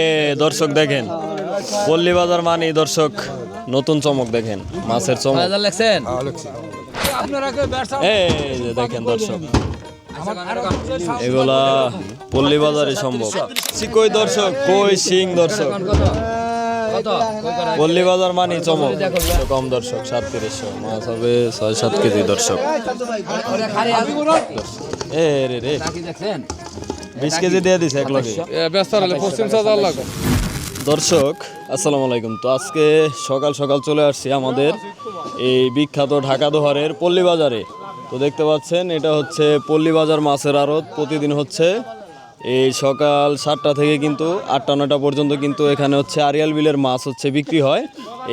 এ দর্শক দেখেন। পল্লী বাজার মানে দর্শক নতুন চমক দেখেন মাছের চমক। হাজার লেখছেন? এই যে দেখেন দর্শক। এগুলা পল্লী বাজারে সম্ভব। কই দর্শক? কই সিং দর্শক? কত? পল্লী বাজার মানে চমক। কম দর্শক সাত তিরিশশো মাছ হবে ছয় সাত কেজি দর্শক। এ রে রে। দেখছেন? বিশ কেজি দিয়ে দিছে এক লগে। দর্শক আসসালামু আলাইকুম। তো আজকে সকাল সকাল চলে আসছি আমাদের এই বিখ্যাত ঢাকা দোহারের পল্লী বাজারে। তো দেখতে পাচ্ছেন এটা হচ্ছে পল্লী বাজার মাছের আড়ত। প্রতিদিন হচ্ছে এই সকাল সাতটা থেকে কিন্তু আটটা নটা পর্যন্ত কিন্তু এখানে হচ্ছে আরিয়াল বিলের মাছ হচ্ছে বিক্রি হয়।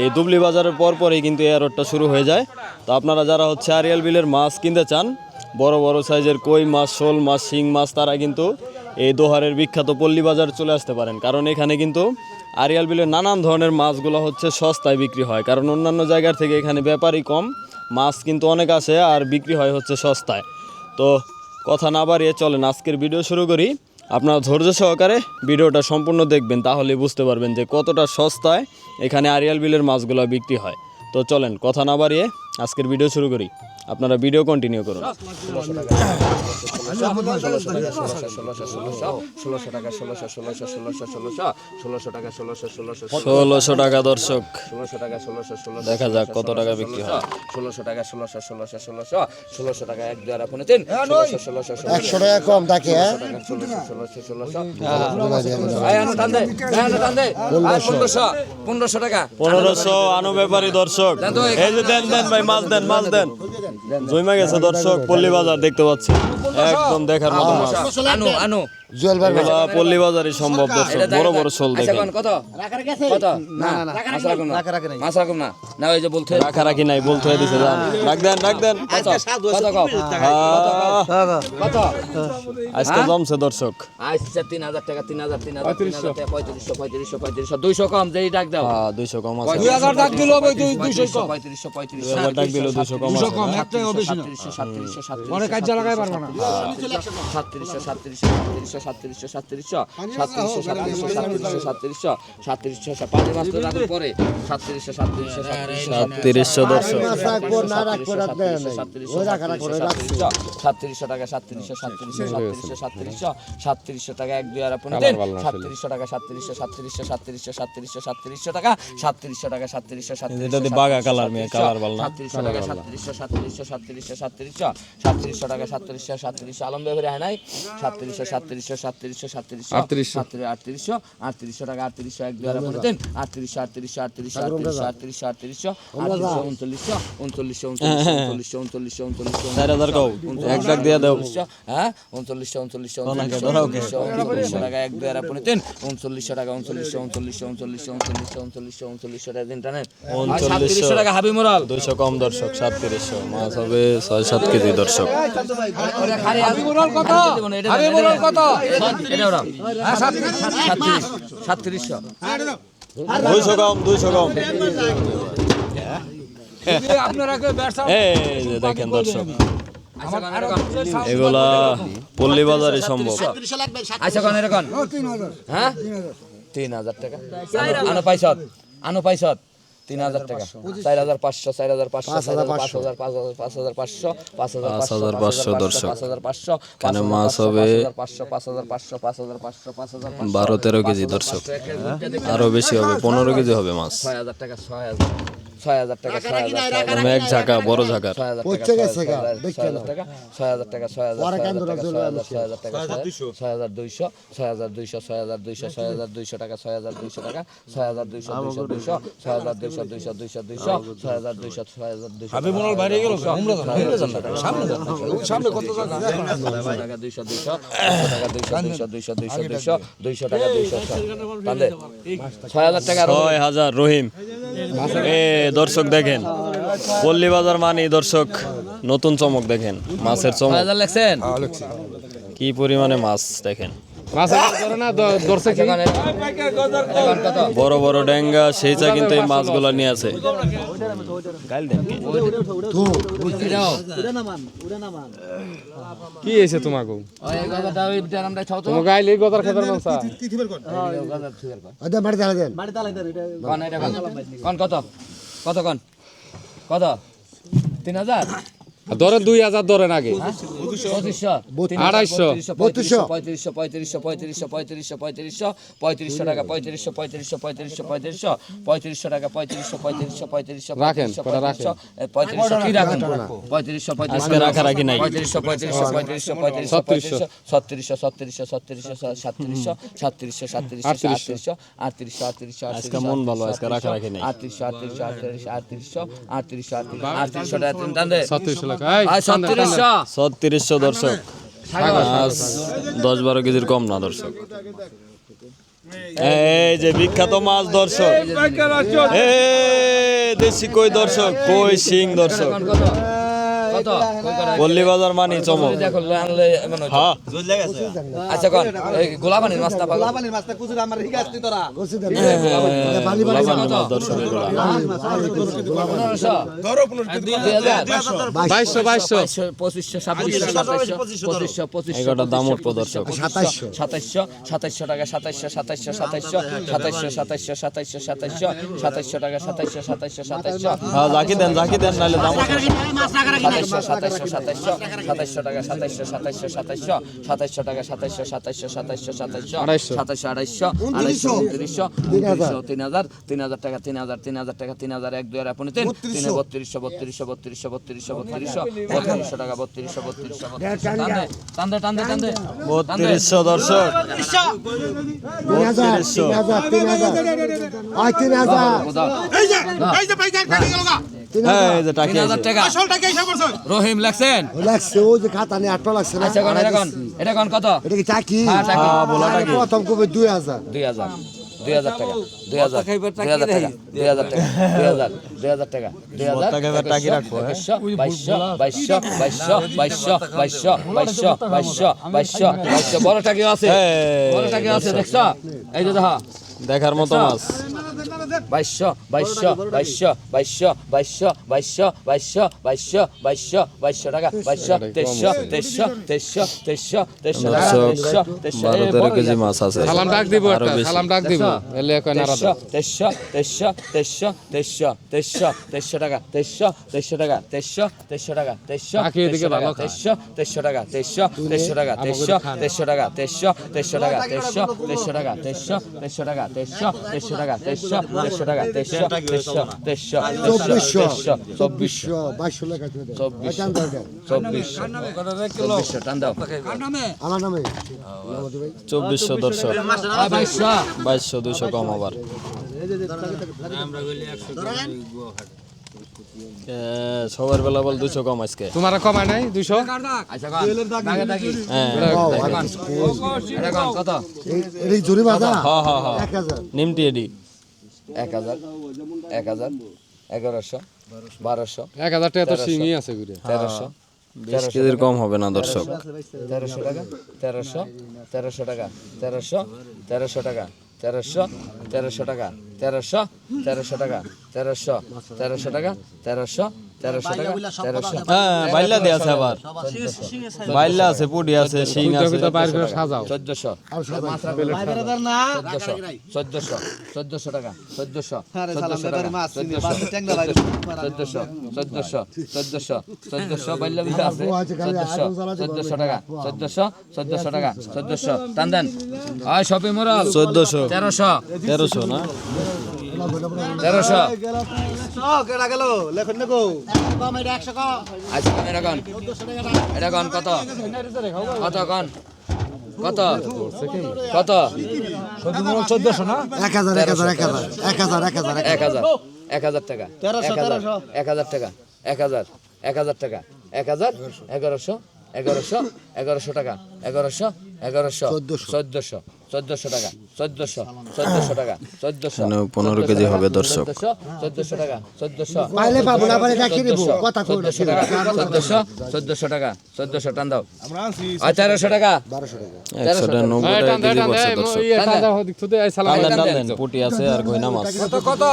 এই দুবলি বাজারের পর পরেই কিন্তু এই আড়তটা শুরু হয়ে যায়। তো আপনারা যারা হচ্ছে আরিয়াল বিলের মাছ কিনতে চান বড় বড় সাইজের কই মাছ শোল মাছ শিং মাছ তারা কিন্তু এই দোহারের বিখ্যাত পল্লী বাজার চলে আসতে পারেন। কারণ এখানে কিন্তু আরিয়াল বিলের নানান ধরনের মাছগুলো হচ্ছে সস্তায় বিক্রি হয়। কারণ অন্যান্য জায়গার থেকে এখানে ব্যাপারই কম, মাছ কিন্তু অনেক আসে আর বিক্রি হয় হচ্ছে সস্তায়। তো কথা না বাড়িয়ে চলেন, আজকের ভিডিও শুরু করি। আপনারা ধৈর্য সহকারে ভিডিওটা সম্পূর্ণ দেখবেন, তাহলে বুঝতে পারবেন যে কতটা সস্তায় এখানে আরিয়াল বিলের মাছগুলো বিক্রি হয়। তো চলেন, কথা না বাড়িয়ে আজকের ভিডিও শুরু করি। আপনারা ভিডিও কন্টিনিউ করুন। ষোলোশো টাকা ষোলোশো ষোলোশো ষোলোশো ষোলোশো ষোলোশো টাকা ষোলোশো ষোলোশো ষোলোশো টাকা দর্শক। ষোলোশো টাকা ষোলোশো ষোলোশো দেখা যাক কত টাকা বিক্রি হয়। ষোলোশো টাকা ষোলোশো ষোলোশো ষোলোশো ষোলোশো টাকা এক দুয়ার আপনি তিন ষোলোশো ষোলোশো একশো টাকা কম থাকে হ্যাঁ? ষোলোশো আর পনেরোশো। পনেরোশো টাকা পনেরোশো আনো ব্যাপারী দর্শক এই যে দেন দেন ভাই মাছ দেন মাছ দেন। জমা গেছে দর্শক পল্লী বাজার দেখতে পাচ্ছি। একদম দেখার মতো মাছ আনো আনো। জুয়েল পল্লী বাজারে সম্ভব বড় বড় রাখি নাই বলতে হয়ে দিছে হ্যাঁ। দর্শক। আজকে 3000 টাকা 3000 3000 3500 3500 3500 200 কম যেই ডাক হ্যাঁ, কম আছে। 2000 ডাক দিল ওই কম। 3500 3500 ডাক দিল 200 কম কম সাতত্রিশশো সাতত্রিশশো সাতত্রিশশো সাতত্রিশশো সাতত্রিশশো সাতত্রিশশো সাতত্রিশশো পাঁচ মাস তো রাখুন পরে সাতত্রিশশো সাতত্রিশশো সাতত্রিশশো রাখছি সাতত্রিশশো টাকা সাতত্রিশশো সাতত্রিশশো সাতত্রিশশো সাতত্রিশশো সাতত্রিশশো টাকা এক দুই আর আপনি দেন সাতত্রিশশো টাকা সাতত্রিশশো সাতত্রিশশো সাতত্রিশশো সাতত্রিশশো সাতত্রিশশো টাকা সাতত্রিশশো টাকা সাতত্রিশশো এটা দিয়ে বাঘা কালার মেয়ে কালার বাল না সাতত্রিশশো টাকা সাতত্রিশশো সাতত্রিশশো সাতত্রিশশো সাতত্রিশশো সাতত্রিশশো টাকা সাতত্রিশশো সাতত্রিশশো আলম ব্যবহারে হয় নাই সাতত্রিশশো সাতত্রিশশো সাতত্রিশশো সাতত্রিশশো আটত্রিশশো। আটত্রিশশো আটত্রিশশো টাকা আটত্রিশশো এক দুই হাজার দেন আটত্রিশশো আটত্রিশশো আটত্রিশশো আটত্রিশশো আটত্রিশশো আটত্রিশশো উনচল্লিশশো উনচল্লিশশো উনচল্লিশশো দাও। হ্যাঁ উনচল্লিশশো উনচল্লিশশো উনচল্লিশশো উনচল্লিশশো উনচল্লিশশো টাকা এক দুই হাজার তিন উনচল্লিশশো টাকা উনচল্লিশশো উনচল্লিশশো উনচল্লিশশো উনচল্লিশশো উনচল্লিশশো উনচল্লিশশো টাকা সাতত্রিশশো হাবি মোরাল দুইশো কম দর্শক সাতত্রিশশো। মাছ হবে ছয় সাত কেজি দর্শক। সাতত্রিশশো দুইশো কম দুইশো কম দেখেন দর্শক এগুলা পল্লী বাজারে সম্ভব আচ্ছা কোন এরকম হ্যাঁ তিন হাজার টাকা আনো পাইছত আনো পাইছত তিন হাজার টাকা চার হাজার পাঁচশো চার হাজার পাঁচশো পাঁচ হাজার পাঁচ হাজার পাঁচ হাজার পাঁচশো পাঁচ হাজার পাঁচ হাজার পাঁচশো দর্শক। পাঁচ হাজার পাঁচশো এখানে মাছ হবে পাঁচশো পাঁচ হাজার পাঁচশো পাঁচ হাজার পাঁচশো পাঁচ হাজার বারো তেরো কেজি দর্শক আরও বেশি হবে পনেরো কেজি হবে মাছ ছয় হাজার টাকা ছয় হাজার ছয় হাজার টাকা ছয় হাজার ছয় হাজার আমি এক ঝাঁকা বড় ঝাঁকার ছয় হাজার পৌঁছে টাকা গেছে গা, ছয় হাজার টাকা ছয় হাজার টাকা ছয় হাজার ছয় হাজার টাকা ছয় হাজার ছয় হাজার টাকা ছয় হাজার দুইশো ছয় হাজার দুইশো ছয় হাজার দুইশো ছয় হাজার দুইশো টাকা ছয় হাজার দুইশো টাকা ছয় হাজার দুইশো দুইশো দুইশো ছয় হাজার দুইশো দুইশো দুইশো দুইশো ছয় হাজার দুইশো ছয় হাজার দুইশো আমি মনে বাইরে গেল সামনে কত টাকা দুইশো দুইশো টাকা দুইশো দুইশো দুইশো দুইশো দুইশো দুইশো টাকা দুইশো ছয় হাজার টাকা ছয় হাজার রহিম এ দর্শক দেখেন। পল্লী বাজার মানে দর্শক নতুন চমক দেখেন মাছের চমক। কি পরিমাণে মাছ দেখেন। বড় বড় ডেঙ্গা সেইটা কিন্তু এই মাছগুলো নিয়ে আছে। কি এসে তোমাকে? গাইলে কত? কত কত কত? তিন হাজার? ধরেন দুই হাজার ধরেন আগে আড়াইশো। পঁয়ত্রিশশো পঁয়ত্রিশশো পঁয়ত্রিশশো পঁয়ত্রিশশো পঁয়ত্রিশশো পঁয়ত্রিশশো পঁয়ত্রিশশো টাকা পঁয়ত্রিশশো পঁয়ত্রিশশো পঁয়ত্রিশশো পঁয়ত্রিশশো পঁয়ত্রিশশো টাকা পঁয়ত্রিশশো পঁয়ত্রিশশো পঁয়ত্রিশশো রাখেন, পঁয়ত্রিশশো। পঁয়ত্রিশশো কি রাখেন পঁয়ত্রিশশো আজকে রাখারাখি নাই। পঁয়ত্রিশশো পঁয়ত্রিশশো পঁয়ত্রিশশো পঁয়ত্রিশশো পঁয়ত্রিশশো ছত্রিশশো ছত্রিশশো ছত্রিশশো সাতত্রিশশো সাতত্রিশশো সাতত্রিশশো আটত্রিশশো আটত্রিশশো আটত্রিশশো আজকে মন ভালো, আজকে রাখারাখি নাই। আটত্রিশশো আটত্রিশশো আটত্রিশশো আটত্রিশশো আটত্রিশশো আটত্রিশশো আটত্রিশশো টাকা টান দে ছত্রিশশো। দর্শক। মাছ দশ বারো কেজির কম না দর্শক। এই যে বিখ্যাত মাছ দর্শক। এই দেশি কই দর্শক? কই সিং দর্শক? পল্লী বাজার মানি চমক। দেখো আনলে এমন হচ্ছে। হ্যাঁ আচ্ছা কোন। এই গোলাপানির মাছটা পাবো গোসি দেন গোলাপানি মাছ দর্শক এগুলা পনেরোশো। দুই হাজার। বাইশশো। বাইশশো বাইশশো, পঁচিশশো ছাব্বিশশো সাতাইশশো পঁচিশশো পঁচিশশো এগারোটার দাম উঠবো দর্শক। সাতাইশশো সাতাইশশো সাতাইশশো টাকা সাতাইশশো সাতাইশশো সাতাইশশো সাতাইশশো সাতাইশশো সাতাইশশো সাতাইশশো সাতাইশশো টাকা সাতাইশশো সাতাইশশো সাতাইশশো হ্যাঁ জাকি দেন জাকি দেন নাহলে দাম। সাতাইশশো সাতাইশশো সাতাইশশো সাতাইশশো টাকা সাতাইশশো সাতাইশশো সাতাইশশো সাতাইশশো টাকা সাতাইশশো সাতাইশশো সাতাইশশো সাতাইশশো। সাতাইশশো আড়াইশো আড়াইশো উনত্রিশশো উনত্রিশশো তিন হাজার তিন হাজার টাকা তিন হাজার তিন হাজার টাকা তিন হাজার এক দুই আর আপনি তিন। তিন বত্রিশশো বত্রিশশো বত্রিশশো বত্রিশশো বত্রিশশো বত্রিশশো। টাকা বত্রিশশো বত্রিশশো বত্রিশশো। টান্দে টান্দে টান্দে টান্দে বত্রিশশো দর্শক। তিন হাজার তিন হাজার তিন হাজার। তিন হাজার। তিন হ্যাঁ এই যে টাকি তিন হাজার আছে টাকা। রহিম লাগছেন ওই লাগছে ওই যে খাতা নিয়ে আটটা লাগছে না। আচ্ছা কোন এটা কোন? এটা কোন কত? এটা কি চাকি? হ্যাঁ, চাকি। হ্যাঁ, বলা টাকি। প্রথম কবে দুই হাজার। দুই হাজার। দুই হাজার টাকা। দুই হাজার। দুই হাজার টাকা। দুই হাজার টাকা। দুই হাজার। দুই হাজার টাকা। দুই হাজার। বত্তা খাইবার টাকি রাখব, হ্যাঁ? একুশশো, বাইশশো বাইশশো বাইশশো বাইশশো বাইশশো বাইশশো বাইশশো বাইশশো বাইশশো। বড় টাকিও আছে। এই, বড় টাকিও আছে দেখছ? এই যে দেখো। দেখার মতো মাছ। বাইশশো বাইশশো বাইশশো বাইশশো বাইশশো বাইশশো বাইশশো বাইশশো বাইশশো বাইশশো টাকা বাইশশো তেইশশো তেইশশো তেইশশো তেইশশো তেইশশো দর্শক তেইশশো তেইশশো তেরো কেজি মাছ আছে সালাম ডাক দিব। সালাম ডাক দিব এলে কয় নারাদা তেইশশো তেইশশো তেইশশো তেইশশো তেইশশো তেইশশো টাকা তেইশশো তেইশশো টাকা তেইশশো তেইশশো টাকা তেইশশো। তেইশশো তেইশশো টাকা তেইশশো তেইশশো টাকা তেইশশো তেইশশো টাকা তেইশশো তেইশশো টাকা তেইশশো তেইশশো টাকা তেইশশো তেইশশো টাকা তেইশশো তেইশশো টাকা তেইশশো তেইশশো টাকা তেইশশো তেইশশো তেইশশো চব্বিশশো চব্বিশশো। বাইশশো লেখা চব্বিশশো চব্বিশশো। চব্বিশশো টান দাও। আমার নামে। চব্বিশশো বাইশশো। কম আবার। সবার বেলা বল দুশো কম আজকে। তোমার কমায় নাই? দুশো হ্যাঁ, নিমটি এডি। এক হাজার এক হাজার এগারোশো বারোশো এক হাজার টাকা তো শিঙি আছে ঘুরে তেরোশো বিশ কেজির কম হবে না দর্শক। তেরোশো টাকা তেরোশো তেরোশো টাকা তেরোশো তেরোশো টাকা তেরোশো তেরোশো টাকা তেরোশো তেরোশো টাকা তেরোশো তেরোশো টাকা তেরোশো হ্যাঁ বাইল্লা দিয়ে আছে আবার। বাইল্লা আছে পুডি আছে শিং আছে ভিতর বাইর করে সাজাও। চোদ্দশো। চোদ্দশো। চোদ্দশো। টাকা। চোদ্দশো। চোদ্দশো টাকা। চোদ্দশো। চোদ্দশো। চোদ্দশো। চোদ্দশো। চোদ্দশো। আছে। চোদ্দশো। চোদ্দশো টাকা। চোদ্দশো। চোদ্দশো টাকা। চোদ্দশো। টান দেন। আয় শপিং মরল। চোদ্দশো। তেরোশো। তেরোশো না? তেরোশো আচ্ছা এটা কন এটা কন কত কত কন কত কত এক হাজার এক হাজার এক হাজার এক হাজার এক হাজার এক হাজার এক হাজার টাকা এক হাজার এক হাজার টাকা এক হাজার এক হাজার টাকা এক হাজার এগারোশো এগারোশো এগারোশো টাকা এগারোশো এগারোশো চোদ্দশো। চোদ্দশো টাকা চোদ্দশো চোদ্দশো টাকা চোদ্দশো এখানে পনেরো কেজি হবে দর্শক। চোদ্দশো টাকা চোদ্দশো চোদ্দশো টাকা চোদ্দশো চোদ্দশো টাকা চোদ্দশো টান দাও। আর তেরোশো টাকা। নব্বই কেজি পড়ছে দর্শক। পুটি আছে আর মাছ। কত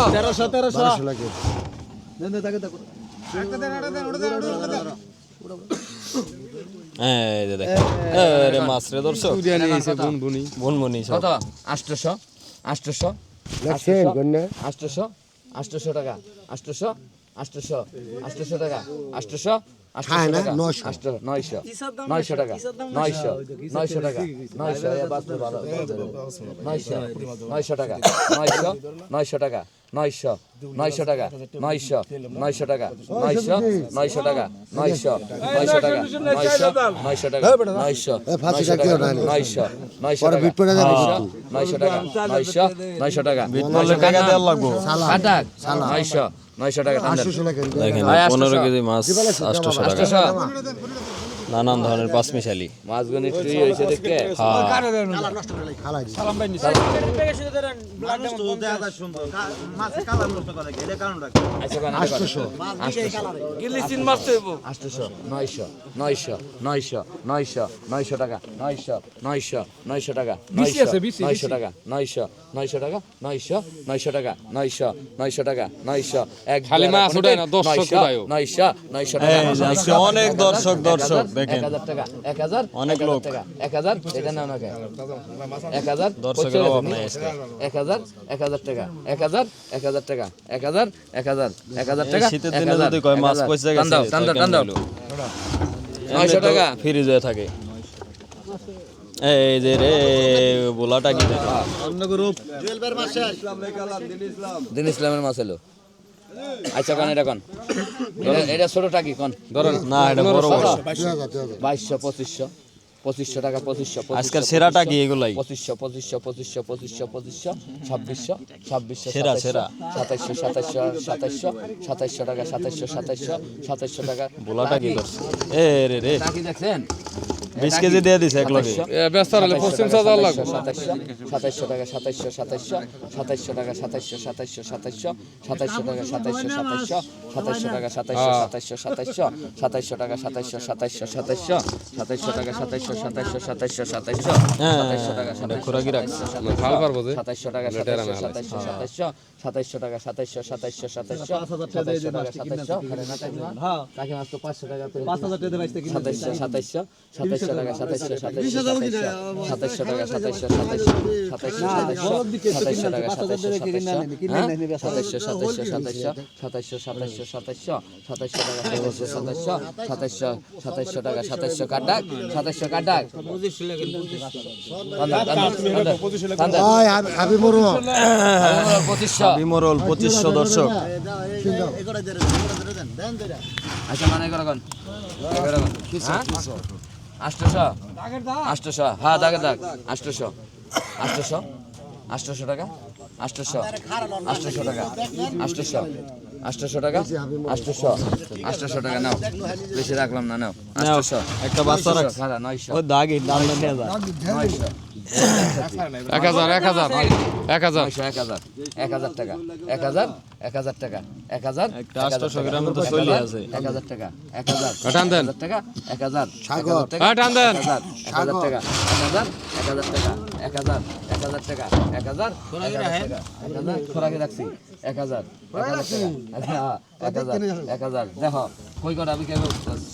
আষ্টশো টাকা আষ্টশো আষ্টশো আষ্টশো টাকা আষ্টশো টাকা নয়শো। টাকা নয়শো নয়শো টাকা নয়শো নয়শো নয়শো টাকা নয়শো নয়শো টাকা নয়শো নয়শো টাকা নয়শো নয়শো টাকা নয়শো নয়শো টাকা নয়শো নয়শো টাকা নয়শো নয়শো টাকা নয়শো নয়শো টাকা। নয়শো টাকা নয়শো। নয়শো টাকা নয়শো নয়শো টাকা নয়শো নয়শো টাকা। আটশো পনেরো। কেজি মাছ আটশোশো টাকা নানান ধরনের পাঁচমিশালি মাছগুলো একটু ইয়ে হয়েছে দেখে হ্যাঁ। আচ্ছা নয়শো টাকা নয়শো নয়শো নয়শো টাকা নয়শো নয়শো টাকা নয়শো নয়শো টাকা নয়শো নয়শো টাকা নয়শো নয়শো টাকা নয়শো এক নয়শো, নয়শো নয়শো টাকা অনেক দর্শক, দর্শক, দেখেন। এক হাজার টাকা এক হাজার অনেক এক হাজার লোক। টাকা এক হাজার এটা না ওনাকে এক হাজার দর্শকের অভাব নাই আজকে। এক হাজার টাকা এক হাজার এক হাজার টাকা এক হাজার এক হাজার এক হাজার এই টাকা শীতের দিনে যদি কয় মাছ পয়সা গেছে দাও, দাও, দাও। টাকা। ফ্রিজ হয়ে থাকে এই যে রে বোলাটা কি দেখো দিন ইসলামের মাছ এলো আচ্ছা কন এটা কন? এটা- ছোটটা কি কন? ধরেন না এটা বড় বড়। বাইশশো পঁচিশশো। পঁচিশশো টাকা পঁচিশশো আজকের সেরাটা কি এগুলাই? পঁচিশশো পঁচিশশো পঁচিশশো পঁচিশশো পঁচিশশো ছাব্বিশশো ছাব্বিশশো সেরা, সেরা। সাতাইশশো সাতাইশশো সাতাইশশো সাতাইশশো টাকা সাতাইশশো সাতাইশশো সাতাইশশো টাকা। বোলাটা কি এ রে রে। দেখছেন? বিশ কেজি দিয়ে দিছে এক লগে ব্যস্ত হলে পশ্চিম সাজা লাগবে সাতাইশশো সাতাইশশো টাকা সাতাইশশো সাতাইশশো সাতাইশশো টাকা সাতাইশশো সাতাইশশো সাতাইশশো সাতাইশশো টাকা সাতাইশশো সাতাইশশো সাতাইশশো টাকা সাতাইশশো সাতাইশশো সাতাইশশো সাতাইশশো টাকা সাতাইশশো সাতাইশশো সাতাইশশো সাতাইশশো টাকা সাতাইশশো সাতাইশশো সাতাইশশো সাতাইশশো হ্যাঁ, সাতাইশশো টাকা এটা খোরাকি রাখছে। ভালো পারব যে সাতাইশশো টাকা সাতাইশশো সাতাইশশো সাতাইশশো সাতাইশশো টাকা সাতাইশশো সাতাইশশো সাতাইশশো সাতাইশশো টাকা সাতাইশশো কাকি মাছ তো পাঁচশো টাকা করে সাতাইশশো সাতাইশশো সাতাইশশো টাকা সাতাইশশো সাতাইশশো সাতাইশশো টাকা সাতাইশশো সাতাইশশো সাতাইশশো সাতাইশশো টাকা সাতাইশশো সাতাইশশো সাতাইশশো সাতাইশশো সাতাইশশো সাতাইশশো সাতাইশশো টাকা সাতাইশশো সাতাইশশো সাতাইশশো সাতাইশশো টাকা সাতাইশশো কাটাক সাতাইশশো কাটাক ওই হাবি- হাবি মরু পঁচিশশো পঁচিশশো দর্শক আচ্ছা মানে এগারো এগারো হ্যাঁ আষ্টশো। আষ্টশো। হ্যাঁ দাগে দাগ। আষ্টশো। আষ্টশো? আষ্টশো টাকা? আষ্টশো। আষ্টশো টাকা। আষ্টশো। আষ্টশো টাকা? আষ্টশো। আষ্টশো টাকা নাও। বেশি রাখলাম না নাও। আষ্টশো। একটা বাচ্চা খারা নয়শো। ও দাগি। নয়শো। এক হাজার এক হাজার এক হাজার এক হাজার এক হাজার টাকা এক হাজার এক হাজার টাকা এক হাজার একটা 800 গ্রামের চলে আছে। এক হাজার টাকা এক হাজার টান এক হাজার টাকা এক হাজার এক হাজার টাকা হ্যাঁ। এক হাজার হাজার টাকা এক হাজার এক হাজার টাকা এক হাজার এক হাজার টাকা এক হাজার এক হাজার টাকা এক হাজার খোরাকি রাখছি এক হাজার এক হাজার হ্যাঁ, এক হাজার দেখো কই কটা আমি কেন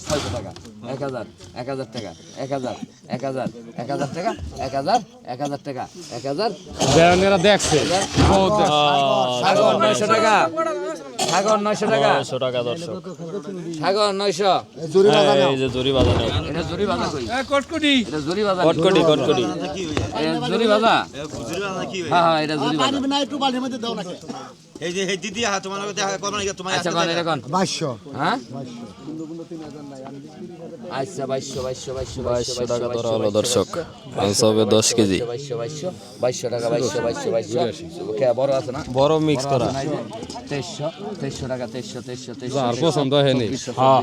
ছয়শো টাকা এক হাজার এক হাজার টাকা এক হাজার এক হাজার এক হাজার টাকা এক হাজার এক হাজার টাকা এক হাজার দেখছে সাগর নয়শো টাকা সাগর নয়শো টাকা নয়শো টাকা দর্শক সাগর নয়শো এই যে জরি বাজানো এটা জুরি বাজা কই এটা জুরি বাজা কটকটি কটকটি জরি ভাজা জরি ভাজা কি হ্যাঁ হ্যাঁ এটা জরি ভাজা পানি বিনা একটু বালির মধ্যে দাও না এই যে হে দিদি হ্যাঁ তোমার কথা তোমার আচ্ছা কোন এটা কোন 2200 হ্যাঁ? 2200 আচ্ছা বাইশশো বাইশশো বাইশশো বাইশশো টাকা ধরা হলো দর্শক। মাছ হবে দশ কেজি। বাইশশো বাইশশো বাইশশো টাকা বাইশশো বাইশশো বাইশশো। বড় আছে না? বড় মিক্স করা তেইশশো তেইশশো টাকা তেইশশো তেইশশো তেইশশো আর পছন্দ হয়নি। হ্যাঁ।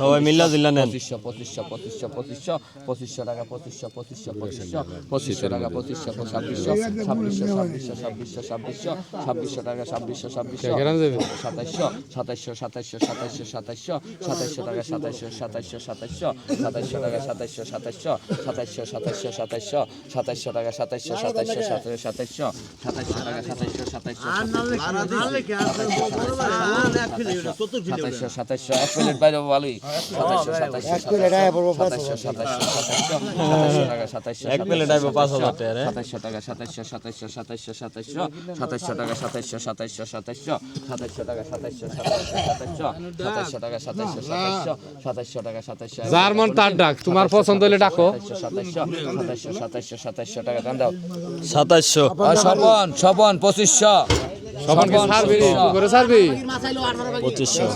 সবাই মিল্লা জিল্লা নেন। পঁচিশশো পঁচিশশো পঁচিশশো পঁচিশশো পঁচিশশো টাকা পঁচিশশো পঁচিশশো পঁচিশশো পঁচিশশো টাকা পঁচিশশো ছাব্বিশশো ছাব্বিশশো ছাব্বিশশো ছাব্বিশশো ছাব্বিশশো ছাব্বিশশো টাকা ছাব্বিশশো ছাব্বিশশো সাতাইশশো সাতাইশশো সাতাইশশো সাতাইশশো সাতাইশশো সাতাইশশো টাকা সাতাইশশো সাতাইশশো সাতাইশশো সাতাইশশো টাকা সাতাইশশো সাতাইশশো সাতাইশশো সাতাইশশো সাতাইশশো সাতাইশশো টাকা সাতাইশশো সাতাইশশো সাতাইশশো সাতাইশশো সাতাইশশো টাকা সাতাইশশো সাতাইশশো সাতাইশশো সাতাইশশো এক প্লেট বাইরে ভালোই সাতাইশশো সাতাইশশো সাতাইশশো সাতাইশশো সাতাইশশো সাতাইশশো টাকা সাতাইশশো এক প্লেট টাকা সাতাইশশো টাকা সাতাইশশো সাতাইশশো সাতাইশশো সাতাইশশো সাতাইশশো টাকা সাতাইশশো সাতাইশশো সাতাইশশো সাতাইশশো টাকা সাতাইশশো সাতাইশশো সাতাইশশো টাকা সাতাইশশো সাতাইশশো সাতাইশশো টাকা সাতাইশশো যার মন তার ডাক তোমার পছন্দ হলে ডাকো। সাতাইশশো সাতাইশশো সাতাইশশো টাকা দাম দাও। সাতাইশশো। স্বপন স্বপন পঁচিশশো। সবানকে ছাড়বি করে ছাড়বি? পঁচিশশো।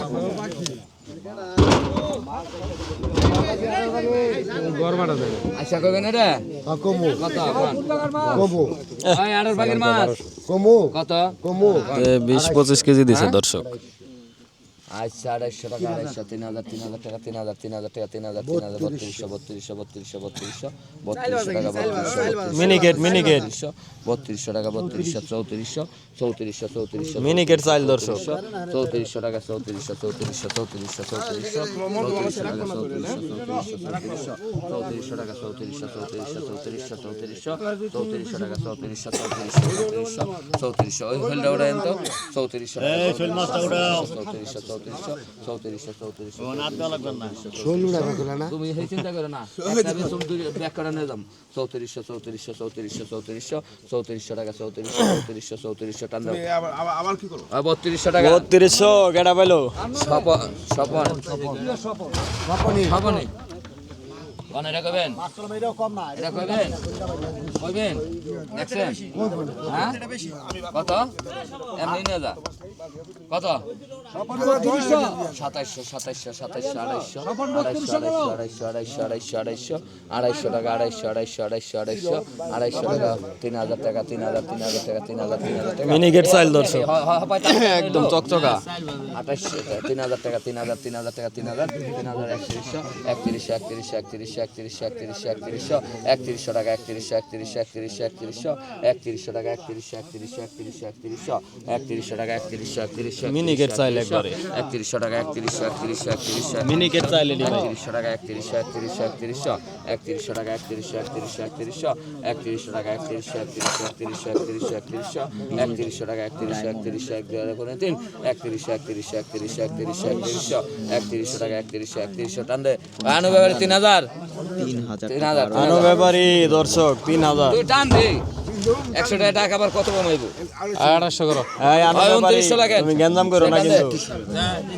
আচ্ছা কবেন কমু। কত কমু। আড়ার বাগের মাছ। কমু। কত? কমু। বিশ পঁচিশ কেজি দিছে দর্শক। আচ্ছা আড়াইশো টাকা আড়াইশো তিন হাজার তিন হাজার টাকা তিন হাজার তিন হাজার টাকা তিন হাজার তিন হাজার বত্রিশশো বত্রিশশো বত্রিশশো বত্রিশশো বত্রিশশো টাকা বত্রিশশো মিনিগেট মিনিগেট বত্রিশশো টাকা বত্রিশশো চৌত্রিশশো চৌত্রিশশো চৌত্রিশশো মিনিকেট চাইল দর্শক চৌত্রিশশো টাকা চৌত্রিশশো চৌত্রিশশো চৌত্রিশশো চৌত্রিশশো চৌত্রিশশো টাকা চৌত্রিশশো চৌত্রিশশো চৌত্রিশশো টাকা চৌত্রিশশো চৌত্রিশশো চৌত্রিশশো চৌত্রিশশো চৌত্রিশশো টাকা চৌত্রিশশো চৌত্রিশশো চৌত্রিশশো চৌত্রিশশো ওই হলটা ওটা এনতো চৌত্রিশশো চৌত্রিশশো চৌত্রিশশো চৌত্রিশশো চৌত্রিশশো তুমি সেই চিন্তা করো না ব্যাক করে নিয়ে যাম চৌত্রিশশো চৌত্রিশশো চৌত্রিশশো চৌত্রিশশো চৌত্রিশশো টাকা চৌত্রিশশো চৌত্রিশশো চৌত্রিশশো টান দাও আবার কি করো? বত্রিশশো টাকা। বত্রিশশো গেটা পেল স্বপন। স্বপন? স্বপন স্বপনই। কোন এটা কবেন এটা কবেন কইবেন? দেখছেন? হ্যাঁ? কত? এমনি নিয়ে যা। কত? সাতাইশশো সাতাইশশো সাতাইশশো আড়াইশো আড়াইশো আড়াইশো আড়াইশো আড়াইশো আড়াইশো আড়াইশো টাকা আড়াইশো আড়াইশো আড়াইশো আড়াইশো আড়াইশো টাকা তিন হাজার টাকা তিন হাজার তিন হাজার টাকা তিন হাজার তিন হাজার টাকা। মিনিকেট চাইল দর্শক একদম চকচকা। আঠাশশো তিন হাজার টাকা তিন হাজার তিন হাজার টাকা তিন হাজার তিন হাজার একত্রিশশো একত্রিশশো একত্রিশশো একত্রিশশো একত্রিশশো একত্রিশশো একত্রিশশো একত্রিশশো টাকা একত্রিশশো একত্রিশশো একত্রিশশো একত্রিশশো একত্রিশশো টাকা একত্রিশশো একত্রিশশো একত্রিশশো একত্রিশশো একত্রিশশো টাকা একত্রিশশো একত্রিশশো মিনিকেট চাইল একবারে একত্রিশশো টাকা একত্রিশশো একত্রিশশো একত্রিশশো মিনিকেট চাইলে একত্রিশশো টাকা একত্রিশশো একত্রিশশো একত্রিশশো একত্রিশশো টাকা একত্রিশশো একত্রিশশো একত্রিশশো একত্রিশশো টাকা একত্রিশশো একত্রিশশো একত্রিশশো একত্রিশশো একত্রিশশো একত্রিশশো টাকা একত্রিশশো একত্রিশশো এক দুই হাজার করে তিন একত্রিশশো একত্রিশশো একত্রিশশো একত্রিশশো একত্রিশশো একত্রিশশো টাকা একত্রিশশো একত্রিশশো টান দে আনু তিন হাজার তিন হাজার আনো ব্যাপারী দর্শক তিন হাজার তুই টান একশো টাকা টাকা আবার কত কমাইবো? আড়াইশো করো। উনত্রিশশো লাগেন। তুমি গ্যাঞ্জাম করো না কিন্তু।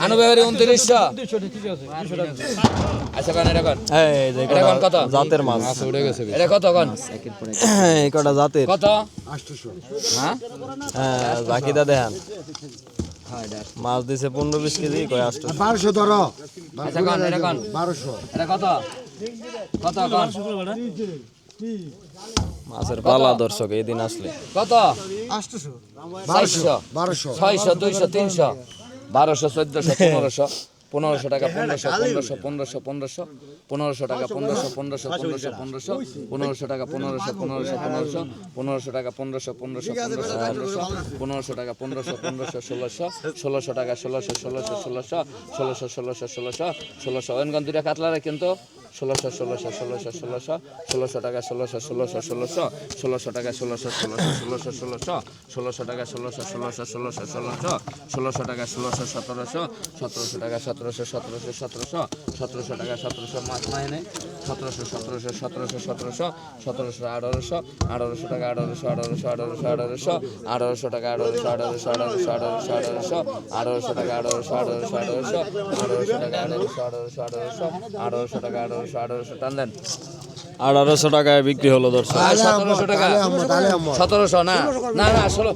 আনু ব্যাপারে উনত্রিশশো। আচ্ছা কান এটা কন। এটা কোন কত? জাতের মাছ। আচ্ছা উঠে গেছে এটা কত কন? এই কটা জাতের। কত? আটশোশো। হ্যাঁ? হ্যাঁ বাকিটা দেখান। মাছ দিছে পনেরো বিশ কেজি কয় আসতো বারোশো ধরো। আচ্ছা বারোশো। কত? কত মাছের পালা দর্শক এই দিন আসলে। কত? চারশো বারোশো। ছয়শো দুইশো তিনশো। বারোশো চোদ্দশো পনেরোশো। পনেরোশো টাকা পনেরোশো পনেরোশো পনেরোশো পনেরোশো পনেরোশো টাকা পনেরোশো পনেরোশো পনেরোশো পনেরোশো পনেরোশো টাকা পনেরোশো পনেরোশো পনেরোশো পনেরোশো টাকা পনেরোশো পনেরোশো পনেরোশো পনেরোশো পনেরোশো টাকা পনেরোশো পনেরোশো ষোলোশো ষোলোশো টাকা ষোলোশো ষোলোশো ষোলোশো ষোলোশো ষোলোশো ষোলোশো ষোলোশো ওয়েনগঞ্জ দুটা কাতলা রে কিন্তু ষোলোশো ষোলোশো ষোলোশো ষোলোশো ষোলোশো টাকা ষোলোশো ষোলোশো ষোলোশো ষোলোশো টাকা ষোলোশো ষোলোশো ষোলোশো ষোলোশো টাকা ষোলোশো ষোলোশো ষোলোশো ষোলোশো ষোলোশো টাকা ষোলোশো সতেরোশো সতেরোশো টাকা সতেরোশো সতেরোশো সতেরোশো সতেরোশো টাকা সতেরোশো মাছ মাইনে সতেরোশো সতেরোশো সতেরোশো সতেরোশো সতেরোশো আঠারোশো আঠারোশো টাকা আঠারোশো আঠারোশো আঠারোশো আঠারোশো আঠারোশো টাকা আঠারোশো আঠারোশো আঠারোশো আঠারোশো আঠারোশো আঠারোশো টাকা আঠারোশো আঠারোশো আঠারোশো আঠারোশো টাকা আঠারোশো আঠারোশো আঠারোশো আঠারোশো টাকা আঠারোশো আঠারোশো টান দেন আঠারোশো টাকায় বিক্রি হলো দর্শক সতেরোশো টাকা সতেরোশো না না না ষোলো